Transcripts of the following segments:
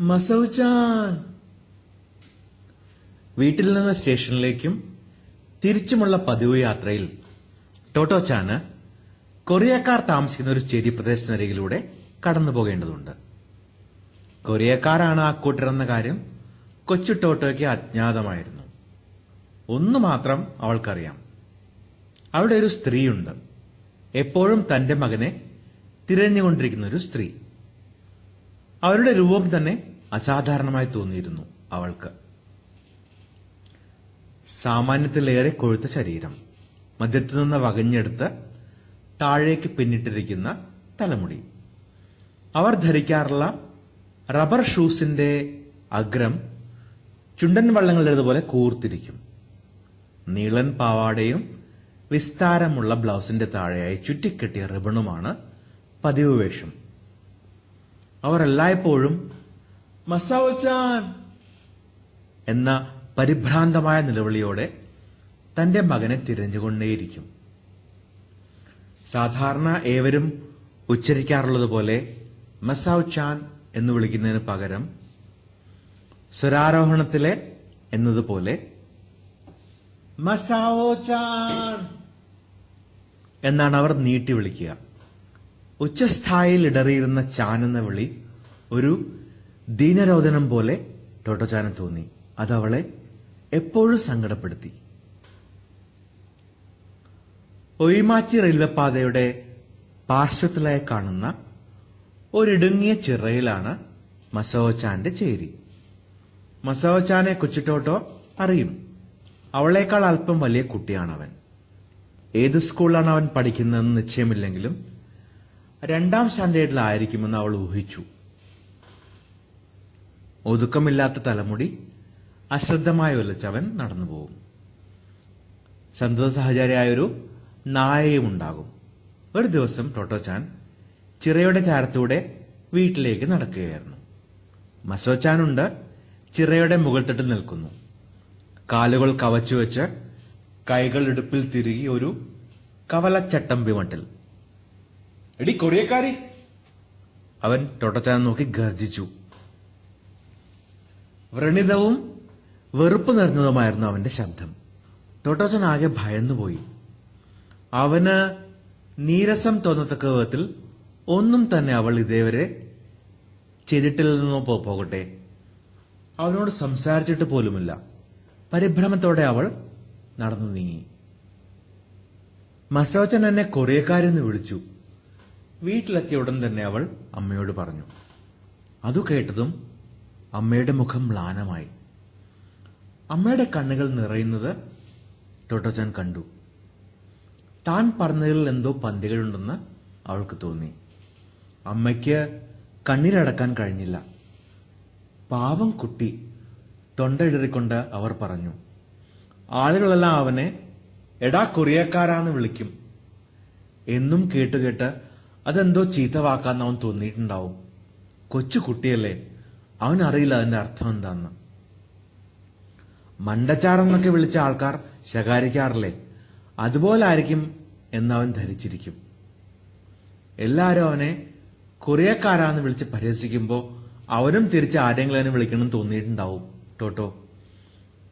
മസൗചാൻ. വീട്ടിൽ നിന്ന് സ്റ്റേഷനിലേക്കും തിരിച്ചുമുള്ള പതിവ് യാത്രയിൽ ടോട്ടോ ചാന് കൊറിയക്കാർ താമസിക്കുന്ന ഒരു ചെരി പ്രദേശത്തിനരികിലൂടെ കടന്നു പോകേണ്ടതുണ്ട്. കൊറിയക്കാരാണ് ആ കൂട്ടരെന്ന കാര്യം കൊച്ചു ടോട്ടോയ്ക്ക് അജ്ഞാതമായിരുന്നു. ഒന്ന് മാത്രം അവൾക്കറിയാം. അവിടെ ഒരു സ്ത്രീയുണ്ട്. എപ്പോഴും തന്റെ മകനെ തിരഞ്ഞുകൊണ്ടിരിക്കുന്ന ഒരു സ്ത്രീ. അവരുടെ രൂപം തന്നെ അസാധാരണമായി തോന്നിയിരുന്നു അവൾക്ക്. സാമാന്യത്തിലേറെ കൊഴുത്ത ശരീരം മധ്യത്തു നിന്ന് വകഞ്ഞെടുത്ത് താഴേക്ക് പിന്നിട്ടിരിക്കുന്ന തലമുടി. അവർ ധരിക്കാറുള്ള റബ്ബർ ഷൂസിന്റെ അഗ്രം ചുണ്ടൻ വള്ളങ്ങളുടേതുപോലെ കൂർത്തിരിക്കും. നീളൻ പാവാടയും വിസ്താരമുള്ള ബ്ലൗസിന്റെ താഴെയായി ചുറ്റിക്കെട്ടിയ റിബണുമാണ് പതിവ് വേഷം. അവർ എല്ലായ്പ്പോഴും മസാവച്ചാൻ എന്ന പരിഭ്രാന്തമായ നിലവിളിയോടെ തന്റെ മകനെ തിരഞ്ഞുകൊണ്ടേയിരിക്കും. സാധാരണ ഏവരും ഉച്ചരിക്കാറുള്ളതുപോലെ മസാവ് ചാൻ എന്ന് വിളിക്കുന്നതിന് പകരം സ്വരാരോഹണത്തിലെ എന്നതുപോലെ മസാവോ ചാൻ എന്നാണ് അവർ നീട്ടി വിളിക്കുക. ഉച്ചസ്ഥായിയിൽ ഇടറിയിരുന്ന ചാനെന്ന വിളി ഒരു ദീനരോധനം പോലെ തോട്ടോചാനം തോന്നി. അതവളെ എപ്പോഴും സങ്കടപ്പെടുത്തി. ഒയിമാച്ചി റെയിൽവേപ്പാതയുടെ പാർശ്വത്തിലായി കാണുന്ന ഒരിടുങ്ങിയ ചിറയിലാണ് മസോച്ചാന്റെ ചേരി. മസോച്ചാനെ കൊച്ചിട്ടോട്ടോ അറിയും. അവളേക്കാൾ അല്പം വലിയ കുട്ടിയാണവൻ. ഏത് സ്കൂളിലാണ് അവൻ പഠിക്കുന്നതെന്ന് നിശ്ചയമില്ലെങ്കിലും രണ്ടാം സ്റ്റാൻഡേർഡിലായിരിക്കുമെന്ന് അവൾ ഊഹിച്ചു. ഒതുക്കമില്ലാത്ത തലമുടി അശ്രദ്ധമായി ഒലച്ചവൻ നടന്നുപോകും. സന്തത സഹചാരിയായൊരു നായയും ഉണ്ടാകും. ഒരു ദിവസം ടോട്ടോചാൻ ചിറയുടെ ചാരത്തൂടെ വീട്ടിലേക്ക് നടക്കുകയായിരുന്നു. മസോച്ചാനുണ്ട് ചിറയുടെ മുകൾത്തട്ടിൽ നിൽക്കുന്നു. കാലുകൾ കവച്ചു വെച്ച് കൈകൾ ഇടുപ്പിൽ തിരുകി ഒരു കവലച്ചട്ടം മട്ടിൽ എടി കൊറിയക്കാരി. അവൻ ടോട്ടോച്ചാനെ നോക്കി ഗർജിച്ചു. വ്രണിതവും വെറുപ്പ് നിറഞ്ഞതുമായിരുന്നു അവന്റെ ശബ്ദം. തൊട്ടച്ചൻ ആകെ ഭയന്നുപോയി. അവന് നീരസം തോന്നത്തക്ക വിധത്തിൽ ഒന്നും തന്നെ അവൾ ഇതേവരെ ചെയ്തിട്ടില്ലെന്നോ പോകട്ടെ. അവനോട് സംസാരിച്ചിട്ട് പോലുമില്ല. പരിഭ്രമത്തോടെ അവൾ നടന്നു നീങ്ങി. മസോച്ചൻ എന്നെ കൊറിയക്കാരെന്ന് വിളിച്ചു. വീട്ടിലെത്തിയ ഉടൻ തന്നെ അവൾ അമ്മയോട് പറഞ്ഞു. അതു കേട്ടതും അമ്മയുടെ മുഖം മ്ലാനമായി. അമ്മയുടെ കണ്ണുകൾ നിറയുന്നത് ടോട്ടോച്ചാൻ കണ്ടു. താൻ പറഞ്ഞതിൽ എന്തോ പന്തികളുണ്ടെന്ന് അവൾക്ക് തോന്നി. അമ്മയ്ക്ക് കണ്ണീരടക്കാൻ കഴിഞ്ഞില്ല. പാവം കുട്ടി തൊണ്ടയിടറിക്കൊണ്ട് അവർ പറഞ്ഞു. ആളുകളെല്ലാം അവനെ എടാ കൊറിയക്കാരാന്ന് വിളിക്കും. എന്നും കേട്ടുകേട്ട് കേട്ട് അതെന്തോ ചീത്ത വാക്കാന്ന് അവൻ തോന്നിയിട്ടുണ്ടാവും. കൊച്ചു കുട്ടിയല്ലേ. അവനറിയില്ല അതിന്റെ അർത്ഥം എന്താന്ന്. മണ്ടച്ചാറെന്നൊക്കെ വിളിച്ച ആൾക്കാർ ശകാരിക്കാറില്ലേ. അതുപോലെ ആയിരിക്കും എന്നവൻ ധരിച്ചിരിക്കും. എല്ലാരും അവനെ കൊറിയക്കാരാന്ന് വിളിച്ച് പരിഹസിക്കുമ്പോൾ അവനും തിരിച്ച് ആരെങ്കിലും വിളിക്കണം തോന്നിയിട്ടുണ്ടാവും. ടോട്ടോ.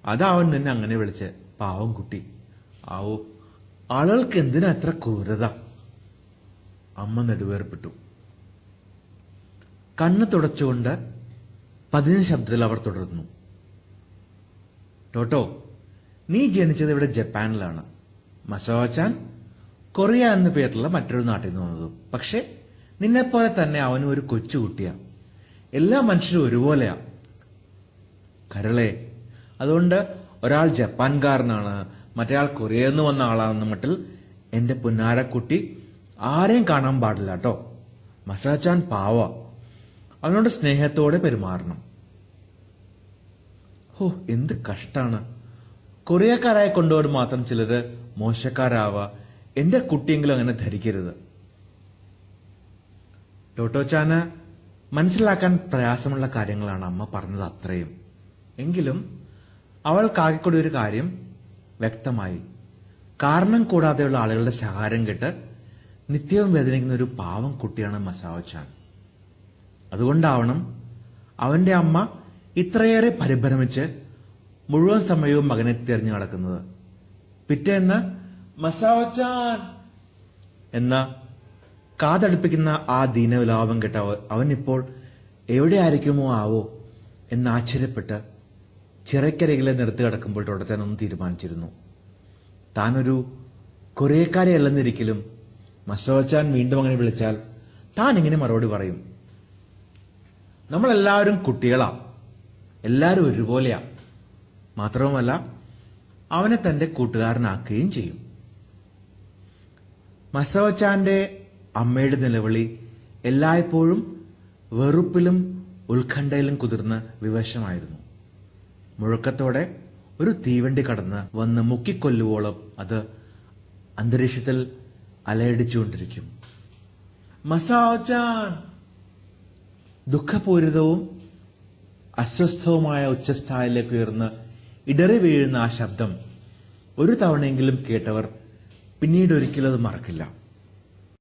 അതാവൻ നിന്നെ അങ്ങനെ വിളിച്ച്. പാവം കുട്ടി. ആവോ ആളുകൾക്ക് എന്തിനാ അത്ര ക്രൂരത? അമ്മ നെടുവേർപ്പെട്ടു. കണ്ണ് തുടച്ചുകൊണ്ട് പതിന ശബ്ദത്തിൽ അവർ തുടർന്നു. ടോട്ടോ നീ ജനിച്ചത് ഇവിടെ ജപ്പാനിലാണ്. മസോച്ചാൻ കൊറിയ എന്ന പേരിലുള്ള മറ്റൊരു നാട്ടിൽ നിന്ന് വന്നതും. പക്ഷെ നിന്നെപ്പോലെ തന്നെ അവനും ഒരു കൊച്ചുകുട്ടിയാ. എല്ലാ മനുഷ്യരും ഒരുപോലെയാ. കരളെ അതുകൊണ്ട് ഒരാൾ ജപ്പാൻകാരനാണ് മറ്റേയാൾ കൊറിയയിൽ നിന്ന് വന്ന ആളാണെന്ന മട്ടിൽ എന്റെ പുന്നാരക്കുട്ടി ആരെയും കാണാൻ പാടില്ല കേട്ടോ മസാച്ചാൻ പാവ. അവനോട് സ്നേഹത്തോടെ പെരുമാറണം. ഹോ എന്ത് കഷ്ടാണ്. കൊറിയക്കാരായ കൊണ്ടുപോയി മാത്രം ചിലര് മോശക്കാരാവ. എന്റെ കുട്ടിയെങ്കിലും അങ്ങനെ ധരിക്കരുത്. ടോട്ടോച്ചാന് മനസ്സിലാക്കാൻ പ്രയാസമുള്ള കാര്യങ്ങളാണ് അമ്മ പറഞ്ഞത് അത്രയും. എങ്കിലും അവൾക്കാകെക്കൂടി ഒരു കാര്യം വ്യക്തമായി. കാരണം കൂടാതെയുള്ള ആളുകളുടെ ശകാരം കേട്ട് നിത്യവും വേദനിക്കുന്ന ഒരു പാവം കുട്ടിയാണ് മസാവച്ചാൻ. അതുകൊണ്ടാവണം അവന്റെ അമ്മ ഇത്രയേറെ പരിഭ്രമിച്ച് മുഴുവൻ സമയവും മകനെ തിരഞ്ഞു നടക്കുന്നത്. പിറ്റേന്ന് മസാവച്ചാൻ എന്ന കാതടുപ്പിക്കുന്ന ആ ദീനവിലാപം കേട്ട അവൻ ഇപ്പോൾ എവിടെ ആയിരിക്കുമോ ആവോ എന്ന് ആശ്ചര്യപ്പെട്ട് ചിറയ്ക്കരികിലെ നിർത്തി കിടക്കുമ്പോൾ തുടച്ചാനൊന്നും തീരുമാനിച്ചിരുന്നു. താനൊരു കൊറിയക്കാരെയല്ലെന്നിരിക്കലും മസോച്ചാൻ വീണ്ടും അങ്ങനെ വിളിച്ചാൽ താൻ ഇങ്ങനെ മറുപടി പറയും. നമ്മളെല്ലാവരും കുട്ടികളാ. എല്ലാവരും ഒരുപോലെയാ. മാത്രവുമല്ല അവനെ തന്റെ കൂട്ടുകാരനാക്കുകയും ചെയ്യും. മസവച്ചാന്റെ അമ്മയുടെ നിലവിളി എല്ലായ്പ്പോഴും വെറുപ്പിലും ഉത്കണ്ഠയിലും കുതിർന്ന് വിവശമായിരുന്നു. മുഴക്കത്തോടെ ഒരു തീവണ്ടി കടന്ന് വന്ന് മുക്കിക്കൊല്ലുവോളം അത് അന്തരീക്ഷത്തിൽ അലയടിച്ചുകൊണ്ടിരിക്കും. മസാചാൻ ദുഃഖപൂരിതവും അസ്വസ്ഥവുമായ ഉച്ചസ്ഥായിലേക്ക് ഉയർന്ന് ഇടറി വീഴുന്ന ആ ശബ്ദം ഒരു തവണയെങ്കിലും കേട്ടവർ പിന്നീട് ഒരിക്കലും അത് മറക്കില്ല.